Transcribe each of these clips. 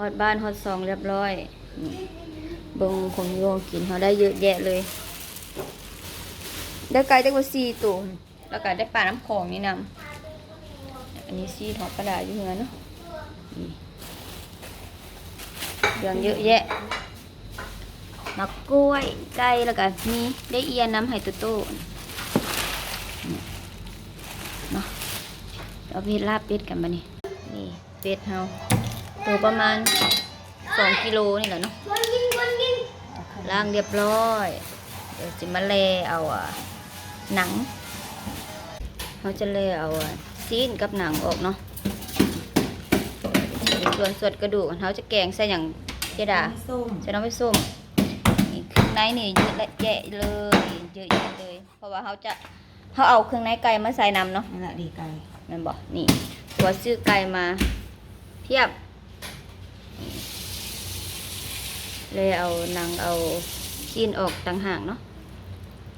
ฮอดบ้านฮอดซองเรียบร้อยบงของโยงกินเขาได้เยอะแยะเลย ได้ไก่ได้กว่าสี่ตัวแล้วก็ได้ปลาน้ำของนี่นำอันนี้ซีทอดปลาดาอยู่เหมือนเนาะเรื่องเยอะแยะมะกล้วยไก่แล้วก็มีได้เอียนน้ำไห้ตัวโตนี่เนาะเราไปเฮ็ดลาบเป็ดกันมานี่นี่เป็ดเฮา ตัวประมาณสองกิโลนี่แหละเนาะล้างเรียบร้อย เดี๋ยวจะมาเลเอาอะหนังเขาจะเลเอาอะซีนกับหนังออกเนาะส่วนส่วนกระดูกเขาจะแกงใส่อย่างเจดาส้มใส่น้ำไปส้มนี่เครื่องในนี่เยอะแยะเลยเยอะแยะเลย เพราะว่าเขาจะเขาเอาเครื่องในไก่มาใส่น้ำเนาะนั่นแหละดีไก่นั่นบอกนี่ตัวซื้อไก่มาเพียบนี่ เลยเอาหนังเอาซีนออกต่างหากเนาะ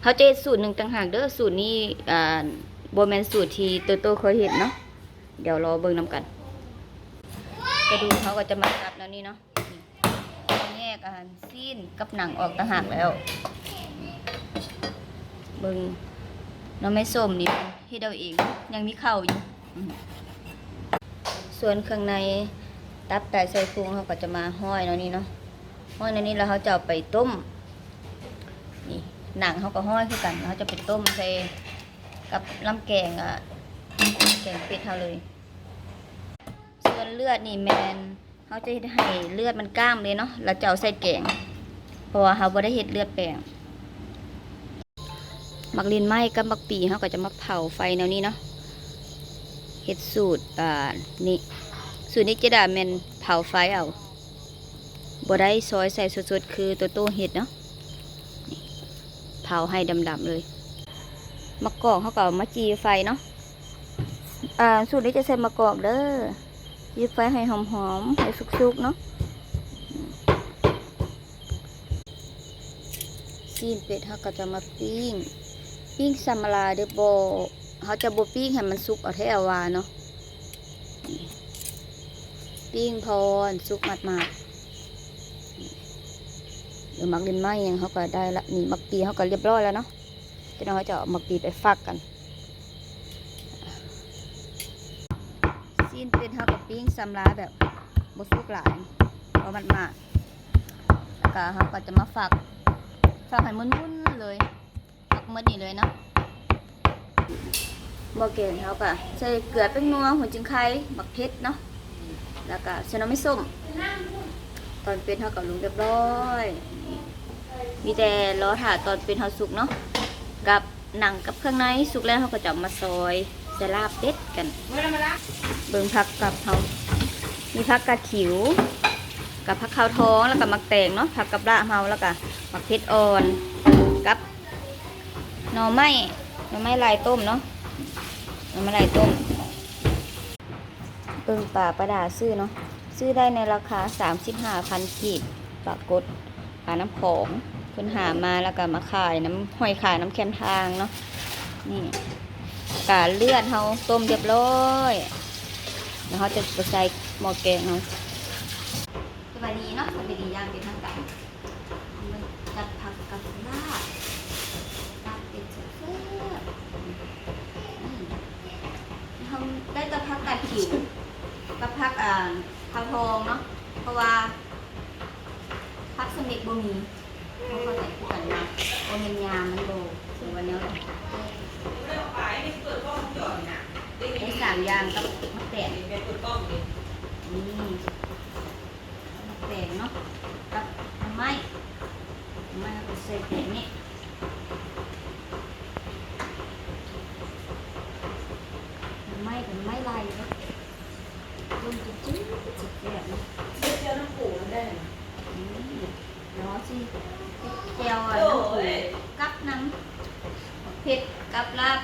เขาจะเฮ็ดสูตรหนึ่งต่างหากเด้อสูตรนี้อ่าโบแมนสูตรที่โตโตเคยเห็นเนาะเดี๋ยวรอเบิ่งนำกัน กระดูกเขาก็จะมาซับแล้วนี่เนาะแยกอาหารซีนกับหนังออกต่างหากแล้ว เบิ่งน้ำไม่ส้มนี่เฮ็ดเอาเองยังมีเข้าอยู่ส่วนข้างใน ตับไตไส้พุงเขาก็จะมาห้อยเนาะนี่เนาะห้อยในนี้แล้วเขาจะเอาไปต้มนี่หนังเขาก็ห้อยคือกันเขาจะไปต้มใส่กับลำแกงอะแกงเป็ดเขาเลย ส่วนเลือดนี่แมนเขาจะให้เลือดมันกล้ามเลยเนาะแล้วจะเอาใส่แกงเพราะว่าเขาบ่ได้เฮ็ดเลือดแปลงมักลินไหมกับมักปีเขาก็จะมาเผาไฟแนวนี้เนาะเฮ็ดสูตรอ่านี่ สูตรนี้จะด่าแมนเผาไฟเอาบ่ได้ซอยใส่สดๆคือตัวโตเฮ็ดเนาะเผาให้ดำๆเลยมะกอกเขาก็มาจีไฟเนาะอ่าสูตรนี้จะใส่มะกอกเด้อจีไฟให้หอมๆให้สุกๆเนาะซีนเป็ดเขาก็จะมาปิ้งปิ้งซัมมาลาเดบอเขาจะบปิ้งให้มันสุกเอาแท้เอาวาเนาะ ปิ้งพรสุกมัดมาดๆเดี๋ยวมักเล่นไม้ยังเขาก็ได้ละนี่มักปีเขาก็เรียบร้อยแล้วเนาะจะน้อยจะเอามักปีไปฟักกันซีนเป็นเขากับปิ้งซัมลาแบบบสุกหลายเพราะมันมาดแล้วก็เขาก็จะมาฟักฟักให้มุนๆเลยฟักมดนี่เลยเนาะหม้อแกงเขาก็ใส่เกลือเป็นนัวหัวจิงไข่หมักเพชรเนาะ แล้วก็ใส่น้ำไม่ส้ม ตอนเป็นเขาก็ลงเรียบร้อย มีแต่ล้อถาตอนเป็นเขาสุกเนาะกับหนังกับเครื่องในสุกแล้วเขาก็จะมาซอยใส่ลาบเป็ดกัน เบิ่งผักกับเขามีผักกาดขิว กับผักข้าวท้องแล้วก็มักแตงเนาะผักกับละเฮาแล้วก็มักเพชรอ่อนกับหน่อไม้หน่อไม้ลายต้มเนาะหน่อไม้ลายต้ม บิ่งป่าประดาซื้อเนาะซื้อได้ในราคาสามสิบห้าพันกีบปรากฏปลาน้ำของเพิ่นหามาแล้วก็มาขายน้ำห้อยขายน้ำแคมทางเนาะนี่กาเลือดเขาต้มเรียบร้อยแล้วเขาจะใส่หม้อแกงเขาะสบายดีเนาะสบายดีย่างเป็นทางการจัดผักกับลาบตามเป็นเสื้อทำได้แตะพักกัดผิว กับพักอ่าข้าวทองเนาะเพราะว่าพักสมิกบ่มีเขาก็ใส่คู่กันมาโอเมนยามมันโบถึงวันนี้เลยได้สามอย่างกับมะแตงนี่มะแตงเนาะ กับน้ำไม้น้ำไม้ก็ใส่แตงนี่ ไม่เป็นไม่ไรเลยลงจุดจุดจุดแบบนี้นี่เนาะสิแก้วอะน้ำปูกับน้ำเผ็ดกับลาบ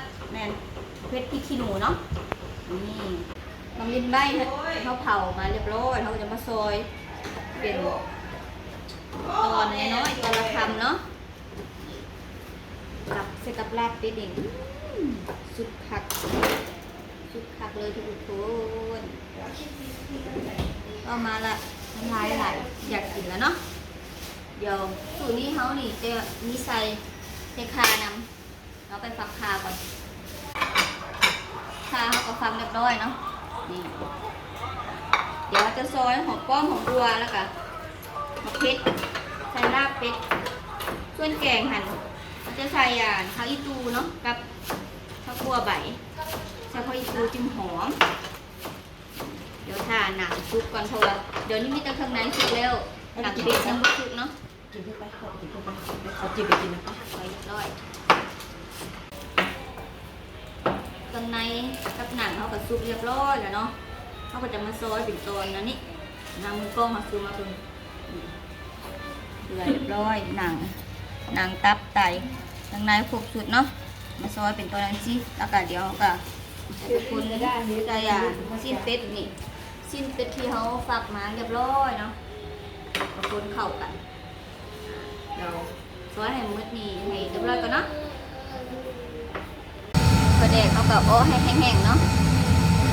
เผ็ดพริกขี้หนูเนาะนี่น้ำลินใบฮะเขาเผามาเรียบร้อยเขาจะมาซอยเป็นตอนน้อยๆตอนละคำเนาะกับใส่กับลาบเป็ดเองสุดผักชุดคักเลยทุกคนเอามาละน้ำลายไหลอยากกินแล้วเนาะเดี๋ยวสูตรนี้เขานี่จะมีใส่ใส่คานำเราไปฝักคาก่อนาเขาก็ฟังเรียบร้อยเนาะนี่เดี๋ยวจะซอยหอมป้อมหอมบัวแล้วก็มะเพ็ดใส่ลาบเป็ดส่วนแกงหั่นเราจะใส่อ่าข้าวอีตูเนาะกับข้าวคั่วใบใส่ข้าวอีตูจิ้มหอม เดี๋ยวทาหนังซุปก่อนเพราะว่าเดี๋ยวนี้มีแต่เครื่องในสุกแล้วหนังเป็ดยังไม่สุกเนาะกินเข้าไปขอกินเข้าไปเอาจิบไปกินนะไว้เรียบร้อย เครื่องในกับหนังเขาก็ซุปเรียบร้อยแล้วเนาะเขาก็จะมาซอยเป็นตอนนะนี่นำมือกล้องมาซูมมาตรงเดือดเรียบร้อยหนังหนังตับไตเครื่องในครบสุดเนาะมาซอยเป็นตอนนั้นสิแล้วก็เดี๋ยวก็จะคุณใจอะสิ้นเป็ดนี่สิ้นเป็ดที่เขาฝากมาเรียบร้อยเนาะมาคนเข้ากันเราซอยให้มืดนี่ให้เรียบร้อยก่อนเนาะ กระเดกเขาก็โอ้ให้แห้งๆเนาะ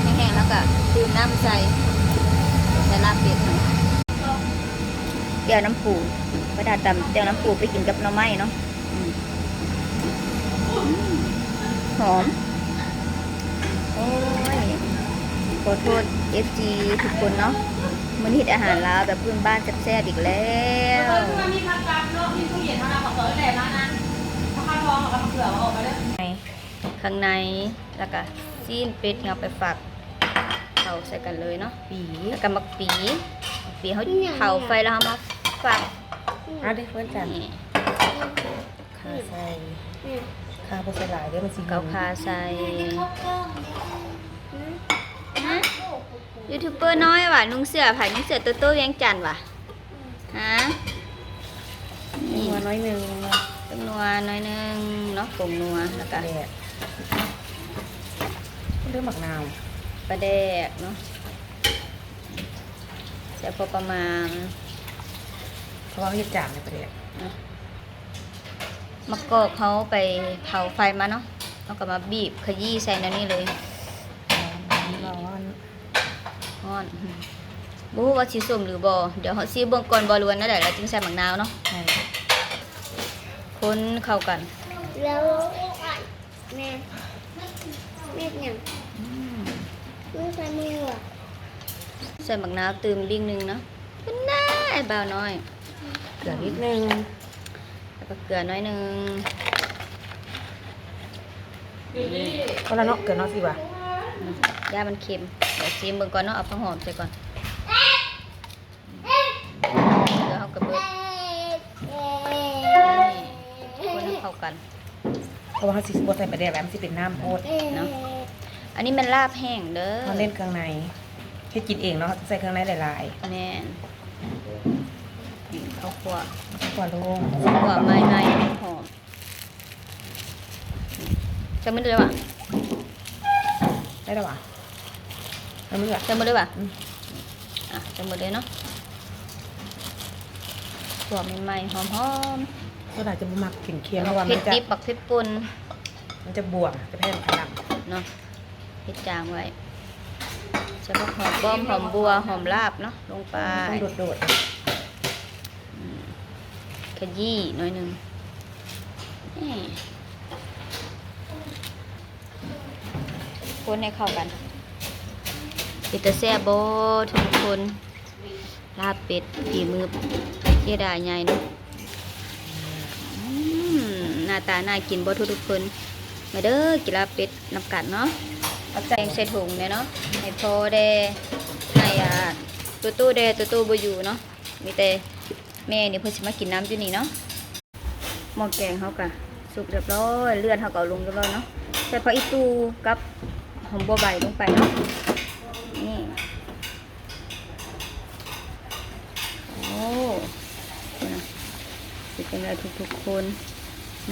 แห้งๆแล้วก็ดื่มน้ำใส่ใส่ลาบเป็ดเนาะเดี๋ยวน้ำปูกระดาษตำเดี๋ยวน้ำปูไปกินกับหน่อไม้เนาะอืมอืมหอม โอ้ยขอโทษ FG ทุกคนเนาะมื้อนี้เฮ็ดอาหารลาวแบบพื้นบ้านแซ่บๆอีกแล้วมันมีผักกาดเนาะมีตู้เย็นเท่านั้นขอเปิดแหล่ร้านนั้นมะขามทองกับมะเขือออกมาเด้อ ข้างในแล้วก็ซีนเป็ดเอาไปฝักเผาใส่กันเลยเนาะปีแล้วก็มักปีมักปีเขาเผาไฟแล้วเขามาฝักอะเด้อเพื่อนจันนี่ข้าใส่ข้าโพสลายเด้อมันสีเกาคาใส่ฮะยูทูบเบอร์น้อยว่ะนุ่งเสื้อผ่ายนุ่งเสื้อโตโต้เวียงจันทน์ว่ะฮะนี่นัวน้อยหนึงต้มนัวหน้อยหนึงเนาะผงนัวแล้วก็แดด เรื่องหมักนาวปลาแดกเนาะใส่พอประมาณเพราะว่าเฮ็ดจามในประเดี๋ยวมะกอกเขาไปเผาไฟมาเนาะแล้วก็มาบีบขยี้ใส่ในนี้เลยร้อนฮ้อนบฮูว่าสีส้มหรือบ่เดี๋ยวเขาซีเบิ่งก่อนบ่ล้วนนั่นแหละแล้วจึงใส่หมักนาวเนาะใช่คนเข้ากันแล้วแม่ แม่ยังอืมไม่ใช่มืออะใส่หมักนาวตื่มบิ่งหนึงเนาะเป็นได้บ่าวน้อยเกลือนิดนึงแล้วก็เกลือน้อยหนึงก็แล้วเนาะเกลือเนาะสิวะอืมย่ามันเค็มเดี๋ยวซีเบิ่งก่อนเนาะเอาผักหอมใส่ก่อนเดี๋ยวเขากระเบิดนี่คนให้เข้ากันเพราะว่าเขาสิบ่ใส่ประเดี๋ยวแล้วมันสิเป็นน้ำโพดเนาะ อันนี้มันลาบแห้งเด้อเขาเล่นเครื่องในเฮ็ดกินเองเนาะใส่เครื่องในหลายแน่นนี่ข้าวคั่วๆกว่าลงคั่วไม่ไม่หอมจะมือเลยว่ะได้แล้ววะแล้วมึงอะจะมือเลยว่ะอืม อะจะมือเลยเนาะคั่วไม่ไม่หอมหอมก็อาจจะบ่มักกลิ่นเคี้ยวๆเพราะว่าเผ็มัดนจะดิบปักเผ็ดป่นมันจะบวมจะแพ้ขนาดเนาะ เผ็ดจางไว้ใช้พวกหอมป้อมหอมบัวหอมลาบเนาะลงไปต้องโดดขยี้หน่อยหนึ่งนี่คนให้เข้ากันเป็ดตะแซ่บโบทุกคน ลาบเป็ดฝีมือเจดาใหญ่เนาะอืมหน้าตาน่ากินบ่ทุกทุกๆคน มาเด้อกินลาบเป็ดน้ำกัดเนาะ เอาแจงใส่ถุงเนี่ยเนาะให้พอแดให้อ่าตู้ตู้แดตู้ตู้บอยู่เนาะมีแต่แม่นี่เพิ่นสิมากินน้ำอยู่นี่เนาะหม้อแกงเขากะสุกเรียบร้อยเลือดเขาก็เอลงเรียบร้อยเนาะใส่ผักอีตูกับหอมบัวใบลงไปเนาะนี่โอ้คุณนะเป็นจังไงทุกๆคน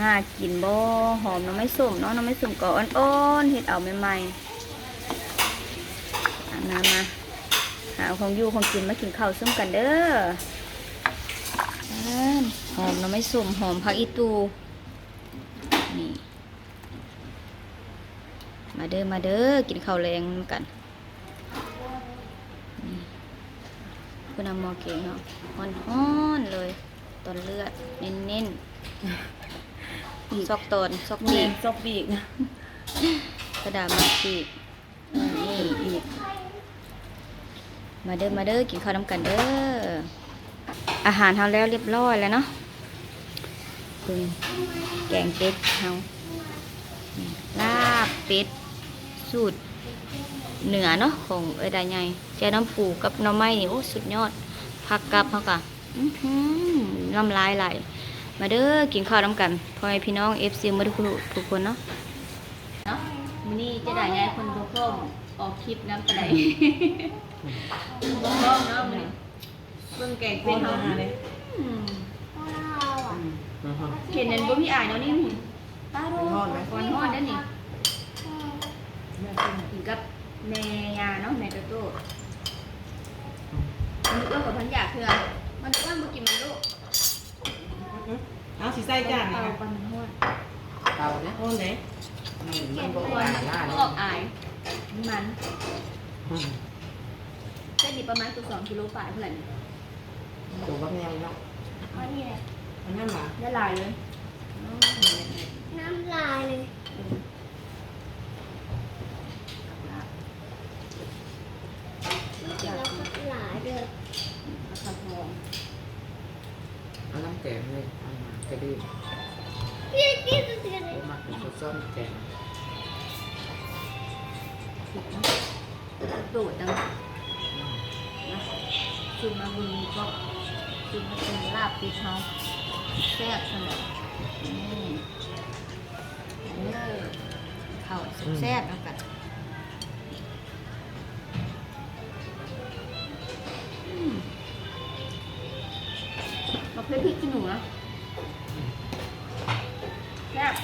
น่ากินบ่หอมน้ำไม่ส้มเนาะน้ำไม่ส้มก็อ่อนๆเฮ็ดเอาใหม่ๆ อาน้ำมาหาของอยู่ของกินมากินข้าวซุ่มกันเด้ออ่าหอมหน้ำไม่ส้มหอมผักอีตูนี่มาเด้อมาเด้อกินข้าวแรงกันนี่คุณนำหมอเก่งเนาะฮ้อนๆเลยตอนเลือดเน้นๆซอกตอนซอกแมปีนกซอกปีกนะกระดาษมาปีกนี่อีก มาเด้อมาเด้อกินข้าวน้ำกันเด้ออาหารเฮาแล้วเรียบร้อยแล้วเนาะปึงแกงเป็ดเฮาลาบเป็ดสูตรเหนือเนาะของเอ้ดาใหญ่แกน้ำปูกับน้ำไม้นี่โอ้สุดยอดผักกับเฮากะน้ำลายไหลมาเด้อกินข้าวน้ำกันพ่อแม่พี่น้อง FC มาทุกคนทุกคนเนาะเนาะมื้อนี้เจะได้ไงคนบ่พร้อมออกคลิปน้ำปานใด บ่พร้อมเนาะมื้อนี้เบิ่งแกงเป็เป็นนเฮาเฮาเลยอืมว้าวอะเห็นนั่นบ่มีอายเนาะนี่นี่ป้าโดทอดไหมก่อนฮอดเด้อนี่กินกับแม่ยาเนาะแม่โตโต้มันก็กับพันอยากคือมันก็บ่กินมันลูกเอาสิใส่จานเอานี่ปันมันฮอดเตาเนี่ยโอ้ไหนมันบก่อกอว่านล่าก็เนี่ออกอายมัน เส้นนี้ประมาณตัว2กิโลฝ่ายเท่าไหร่นี่ตัวบะแมวเนาะเอานี่แหละอันนั้นหมาละลายเลยน้ำลายเลยเดี๋ยวเราก็หลายเด้อราคาทองเอาน้ำแกงเลยเอามากระดิ่งพี่กี้จะเสียเลยมักเป็นข้าวส้มแกง โดดจัง นะคือมาบุญก็คือมาเป็นลาบปีเทาแซ่บสำหรับนี่เนื้อข้าแซ่บแล้วกันมาเพื่อพริกขี้หนูนะแซ่บ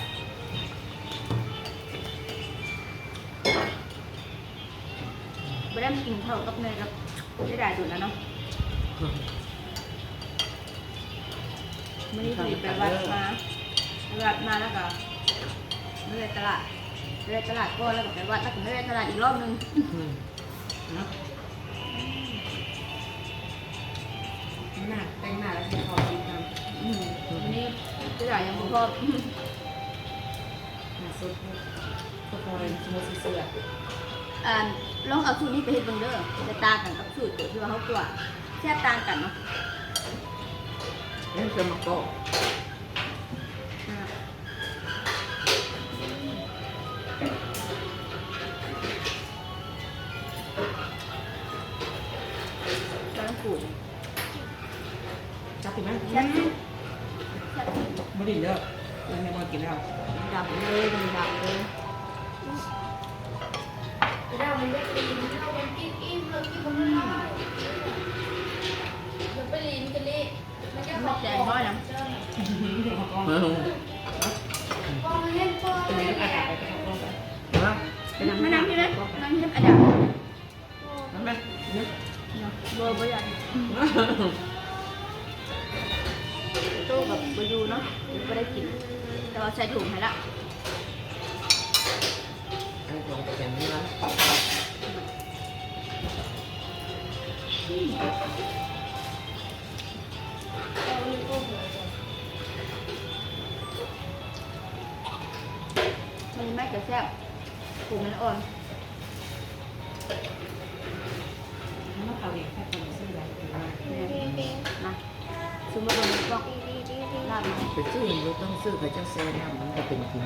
ไม่ได้กินเข้ากับเนยกับได้ได้ดูแล้วเนาะ ไปวัดมาแล้วก็ไม่ได้ตลาดไม่ได้ตลาดก็แล้วก็ไปวัดแล้วก็ไม่ได้ตลาดอีกรอบนึงเนาะหน้าแต่งหน้าแล้วสิขอกินกันอืมวันนี้จะได้ยังบ่พอหน้าสุดก็พอเลยสมมุติเสื้ออ่าลองเอาสูตรนี้ไปเฮ็ดเบิ่งเด้อจะต่างกันกับสูตรที่ว่าเขาตัวแซ่บต่างกันเนาะนี่จะมาโก้ บติดไหมแซ่บสุดบ่ดีเด้อแล้วแม่บ่กินแล้วดำเลยมันดำเลยเรามันได้กินเรามันกินอิ่มเรากินมันน้อยมันไปลีนกันเลยมันจะขอนแดงน้อยนะกองเล่นกองเป็นเล่นน้ำอากาศไปกับกล้องไปนเป็นน้ำน้ำน้ำที่ไหไหมมน้ำที่น้ำอาดาน้ำไหมเนี่ยเนาะเบอร์เบอร์ใหญ่ เบอร์ยูเนาะไม่ได้กิน แต่ว่าใส่ถุงให้ละไอ้ของแกงนี่นะมันไม่กระแซ่บถุงมันอ่อนน้ ไปซื้อเราต้องซื้อเขาจะแซ่น้ำมันก็เป็นกิน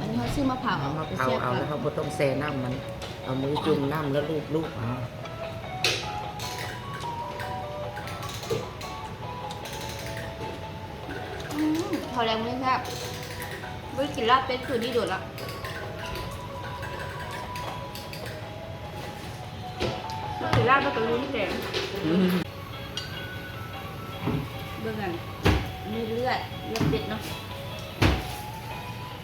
อันนี้เขาซื้อมะพร้าวเอามาไปเผาแซ่บเอากัแล้นวเขาก็ต้องแซ่น้ำมันเอามือจุ่มน้ำแล้วลูบลูบเอาอืมพอแรงไม่แซ่บไม่กินลาบเป็ดคืนนี้โดดละไม่กินลาบแล้วก็รู้ที่แดง อันนี้เลือดเลือดเด็ดเนาะ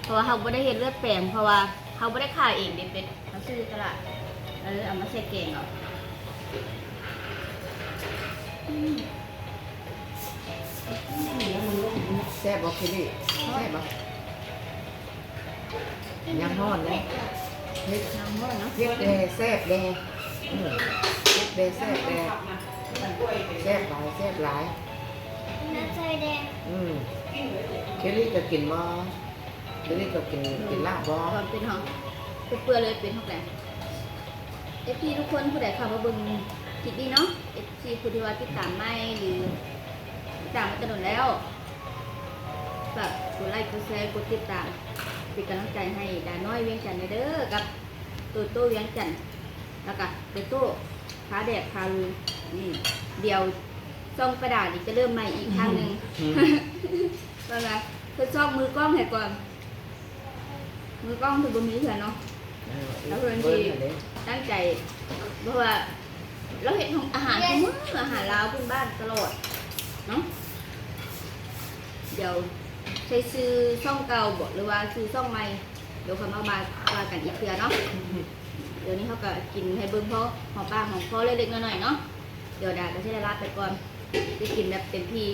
เพราะว่าเขาไม่ได้เห็นเลือดแปลงเพราะว่าเขาไม่ได้ขายเองเด็ดเป็ดเขาซื้อตลาดเออเอามาใส่แกงเอาอืมแซ่บบอกคิดดิแซ่บบอกยังนอนเลยเฮ็ดน้ำมันเนาะเฮ็ดแดแซ่บแดเออเฮ็ดแดแซ่บแดขับมาแซ่บหลายแซ่บหลาย น้ำใจแดงอืมเคลลี่ก็กินบ่เคลลี่ก็กินกินลาบบ่ก่อนเป็นห้องเปื่อยๆเลยเป็นห้องแหลเอฟซีทุกคนผู้ใดเข้ามาเบิ่งคลิปนี้เนาะเอฟซีผู้ที่ว่าติดตามไม่หรือติดตามมาจนนแล้วฝากกดไลค์กดแชร์กดติดตามเป็นกำลังใจให้ดาน้อยเวียงจันทร์เด้อกับตัวโต้เวียงจันทร์แล้วก็ตัวโต้ขาแดดขาลูนี่เดียว ซ่องกระดาษนี่จะเริ่มใหม่อีกครั้งหนึ่งอืมว่าไงเธอชอบมือกล้องให้ก่อน มือกล้องเธอบมีเถอะเนาะแล้วเพื่อนที่เด้ตั้งใจเพราะว่าเราเห็นของอาหารทุกมื้ออาหารลาวพื้นบ้านตลอดเนาะเดี๋ยวใช้ซื้อช่องเก่าบอกหรือว่าซื้อช่องใหม่เดี๋ยวเขามาบาว่ากันอีกเทื่อเนาะเดี๋ยวนี้เขาก็กินให้เบิ่งเพราะหอมปากหอมคอเล็กๆน้อยๆเนาะเดี๋ยวดาก็ใช้ได้ลาไปก่อน จะกินแบบเต็มที่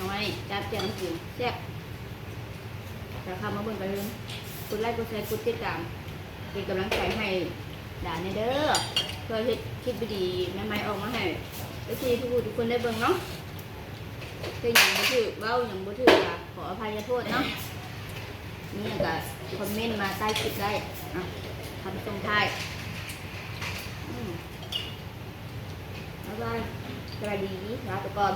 น้อยจับแจงกินแซ่บจะเข้ามาเบิ่งกันเลยกดไลค์กดแชร์กดติดตามเป็นกำลังใจให้ด่าในเด้อเพื่อเฮ็ดคลิปดีๆใหม่ๆออกมาให้ทุกทีทุกคนทุกคนได้เบิ่งเนาะคืออย่างบ่ถือเว้าอย่างบ่ถือก็ขออภัยโทษเนาะนี่ก็คอมเมนต์มาใต้คลิปได้อะทำตรงท้าย อืมบ๊ายบา